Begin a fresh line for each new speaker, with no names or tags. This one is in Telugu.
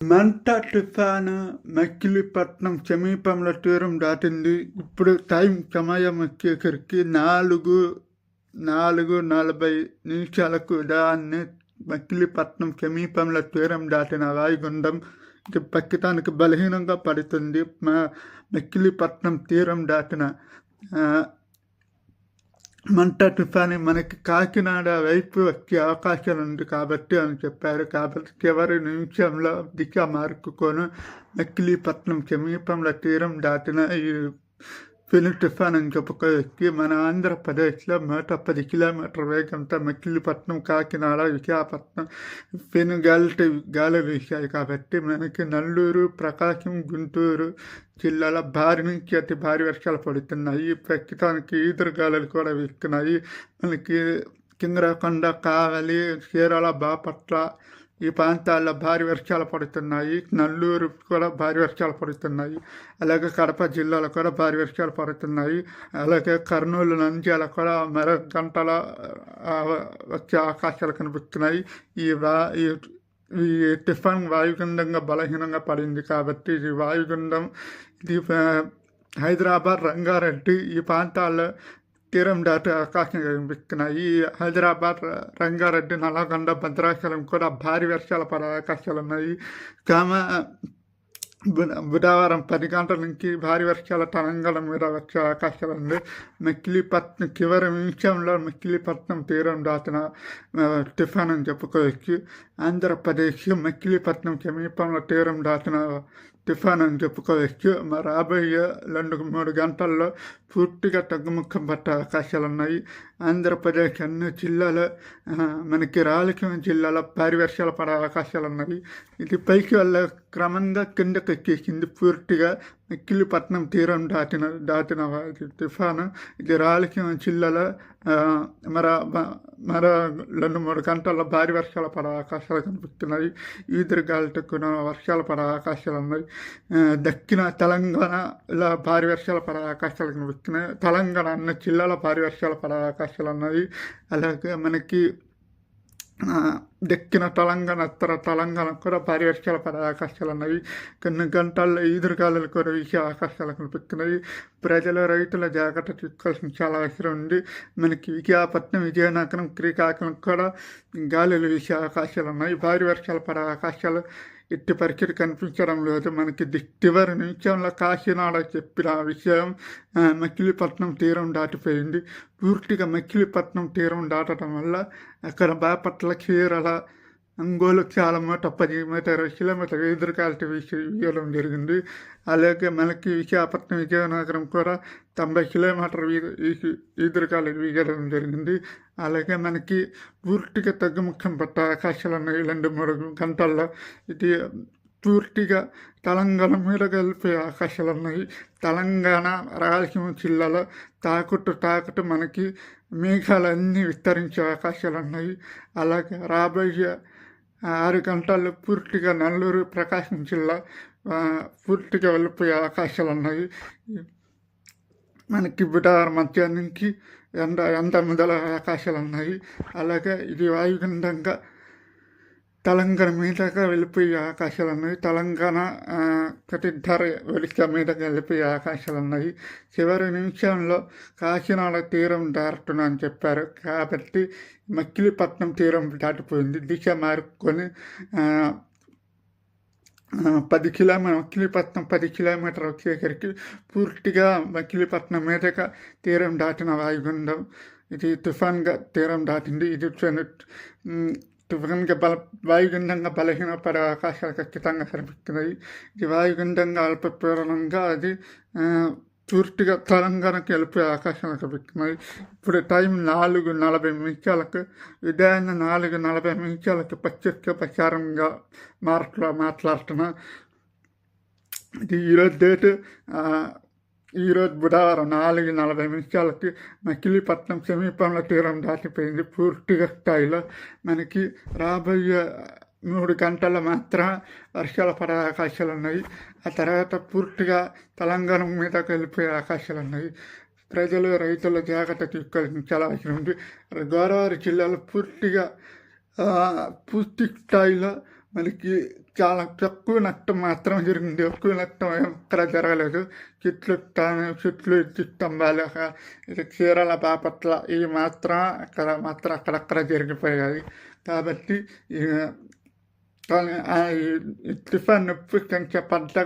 మంట తుఫాను మకిలీపట్నం సమీపంలో తీరం దాటింది. ఇప్పుడు టైం సమయం వచ్చేసరికి నాలుగు నాలుగు నలభై నిమిషాలకు దాన్ని మకిలీపట్నం సమీపంలో తీరం దాటిన వాయుగుండం ఇది ప్రస్తుతానికి బలహీనంగా పడుతుంది. మా మకిలీపట్నం తీరం దాటిన మంట తుఫాని మనకి కాకినాడ వైపు వచ్చే అవకాశం ఉంది కాబట్టి అని చెప్పారు. కాబట్టి చివరి నిమిషంలో దిశ మార్చుకొని మకిలీపట్నం సమీపంలో తీరం దాటిన ఈ పెను తుఫాన్ అని చెప్పుకోవచ్చు మన ఆంధ్రప్రదేశ్లో నూట పది కిలోమీటర్ వేగంతో మకిలీపట్నం కాకినాడ విశాఖపట్నం పెను గాలి గాలి వీశాయి కాబట్టి మనకి నల్లూరు ప్రకాశం గుంటూరు జిల్లాలో భారీ నుంచి అతి భారీ వర్షాలు పడుతున్నాయి ప్రస్తుతానికి ఈదురు గాలులు కూడా వీస్తున్నాయి మనకి కింగరకొండ కావలి చీరాల బాపట్ల ఈ ప్రాంతాల్లో భారీ వర్షాలు పడుతున్నాయి. నల్లూరు కూడా భారీ వర్షాలు పడుతున్నాయి. అలాగే కడప జిల్లాలో కూడా భారీ వర్షాలు పడుతున్నాయి. అలాగే కర్నూలు నంద్యాల కూడా మరో గంటల వచ్చే అవకాశాలు కనిపిస్తున్నాయి. ఈ వా ఈ ఈ టిఫాన్ వాయుగుండంగా బలహీనంగా పడింది కాబట్టి ఇది వాయుగుండం ఇది హైదరాబాద్ రంగారెడ్డి ఈ ప్రాంతాల్లో తీరం దాటే అవకాశం కనిపిస్తున్నాయి ఈ హైదరాబాద్ రంగారెడ్డి నల్లగొండ భద్రాచలం కూడా భారీ వర్షాలు పడే అవకాశాలు ఉన్నాయి. కామ బుధవారం పది గంటల నుంచి భారీ వర్షాల తెలంగాణ మీద వచ్చే అవకాశాలు ఉంది. మకిలీపట్నం చివరి నిమిషంలో మకిలీపట్నం తీరం దాటిన టిఫాన్ అని చెప్పుకోవచ్చు. ఆంధ్రప్రదేశ్ మకిలీపట్నం సమీపంలో తీరం దాటిన తుఫాన్ అని చెప్పుకోవచ్చు మరి రాబోయే రెండు మూడు గంటల్లో పూర్తిగా తగ్గుముఖం పట్టే అవకాశాలు ఉన్నాయి ఆంధ్రప్రదేశ్ అన్ని జిల్లాలో మనకి రాయలసీమ జిల్లాలో భారీ వర్షాలు పడే అవకాశాలు ఉన్నాయి ఇది పైకి వెళ్ళే క్రమంగా కిందకి వచ్చేసింది పూర్తిగా మిక్కిలిపట్నం తీరం దాటిన దాటిన తుఫాను. ఇది రాయలసీమ జిల్లాల మర మర మ- రెండు మూడు గంటల్లో భారీ వర్షాలు పడే అవకాశాలు కనిపిస్తున్నాయి. ఈదురు గాలితో వర్షాలు పడే అవకాశాలు ఉన్నాయి. దక్కిన దక్షిణ తెలంగాణలో భారీ వర్షాలు పడే అవకాశాలు కనిపిస్తున్నాయి. తెలంగాణ అన్న జిల్లాలో భారీ వర్షాలు పడే అవకాశాలు ఉన్నాయి. అలాగే మనకి దక్కిన తెలంగాణ ఉత్తర తెలంగాణ కూడా భారీ వర్షాలు పడే అవకాశాలు ఉన్నాయి కొన్ని గంటల్లో ఈదురుగాలులు కూడా వీసే అవకాశాలు కనిపిస్తున్నాయి ప్రజలు రైతుల జాగ్రత్త తీసుకోవాల్సిన చాలా అవసరం ఉంది. మనకి విశాఖపట్నం విజయనగరం శ్రీకాకుళం కూడా గాలులు వీసే అవకాశాలు ఉన్నాయి. భారీ వర్షాలు పడే అవకాశాలు ఎట్టి పరిస్థితి కనిపించడం లేదు. మనకి చివరి నిమిషంలో కాశీనాడ చెప్పిన విషయం మచిలీపట్నం తీరం దాటిపోయింది. పూర్తిగా మచిలీపట్నం తీరం దాటడం వల్ల అక్కడ బాపట్ల చీరల అంగోలు చాలా మూట పది మీటర్ కిలోమీటర్ ఎదురుకాలటి వీయడం జరిగింది. అలాగే మనకి విశాఖపట్నం విజయనగరం కూడా తొంభై కిలోమీటర్ ఎదురుకాలు వీయడం జరిగింది. అలాగే మనకి పూర్తిగా తగ్గుముఖం పట్టే ఆకాశాలు ఉన్నాయి రెండు మూడు గంటల్లో ఇది పూర్తిగా తెలంగాణ మీద కలిపే అవకాశాలు ఉన్నాయి తెలంగాణ రాయలసీమ జిల్లాలో తాకుట్టు తాకుట్టు మనకి మేఘాలన్నీ విస్తరించే అవకాశాలు ఉన్నాయి అలాగే రాబోయే ఆరు గంటల్లో పూర్తిగా నల్లూరు ప్రకాశం జిల్లా పూర్తిగా వెళ్ళిపోయే అవకాశాలు ఉన్నాయి. మనకి బుధవారం నుంచి ఎండ ఎండ మొదల అవకాశాలు ఉన్నాయి. అలాగే ఇది వాయుగుండంగా తెలంగాణ మీదగా వెళ్ళిపోయే అవకాశాలు ఉన్నాయి తెలంగాణ ప్రతిధర వెలిక మీదగా వెళ్ళిపోయే అవకాశాలు ఉన్నాయి చివరి నిమిషంలో కాకినాడ తీరం దాటును అని చెప్పారు. కాబట్టి మక్కిలిపట్నం తీరం దాటిపోయింది. దిశ మారుకొని పది కిలోమీటర్ మకిలీపట్నం పది కిలోమీటర్ వచ్చేసరికి పూర్తిగా మకిలీపట్నం మీదగా తీరం దాటిన వాయుగుండం. ఇది తుఫాన్గా తీరం దాటింది. ఇది తుఫాన్గా బల వాయుగుండంగా బలహీనపడే అవకాశాలు ఖచ్చితంగా కనిపిస్తున్నాయి ఇది వాయుగుండంగా అల్పపీడనంగా అది పూర్తిగా తెలంగాణకి వెళ్ళిపోయే అవకాశాలు కనిపిస్తున్నాయి ఇప్పుడు టైం నాలుగు నలభై నిమిషాలకు ఉదయాన్న నాలుగు నలభై నిమిషాలకు ప్రత్యక్ష ప్రచారంగా మాట్లా మాట్లాడుతున్నా ఇది ఈరోజు డేట్ ఈరోజు బుధవారం నాలుగు నలభై నిమిషాలకి మచిలీపట్నం సమీపంలో తీరం దాటిపోయింది. పూర్తిగా స్థాయిలో మనకి రాబోయే మూడు గంటల మాత్రం వర్షాలు పడే అవకాశాలు ఉన్నాయి. ఆ తర్వాత పూర్తిగా తెలంగాణ మీదకి వెళ్ళిపోయే అవకాశాలు ఉన్నాయి. ప్రజలు రైతుల జాగ్రత్త తీసుకోవాల్సిన చాలా అవసరం ఉంది. గోదావరి జిల్లాలో పూర్తిగా పూర్తి స్థాయిలో మనకి చాలా తక్కువ నష్టం మాత్రం జరిగింది ఎక్కువ నష్టం ఏం ఎక్కడ జరగలేదు చెట్లు చెట్లు ఎత్తి స్తంభాలు ఇది చీరల బాపట్ల ఇవి మాత్రం అక్కడ మాత్రం అక్కడక్కడ జరిగిపోయాయి కాబట్టి కానీ ఆ ఈ నొప్పి కొంచెం పెద్దగా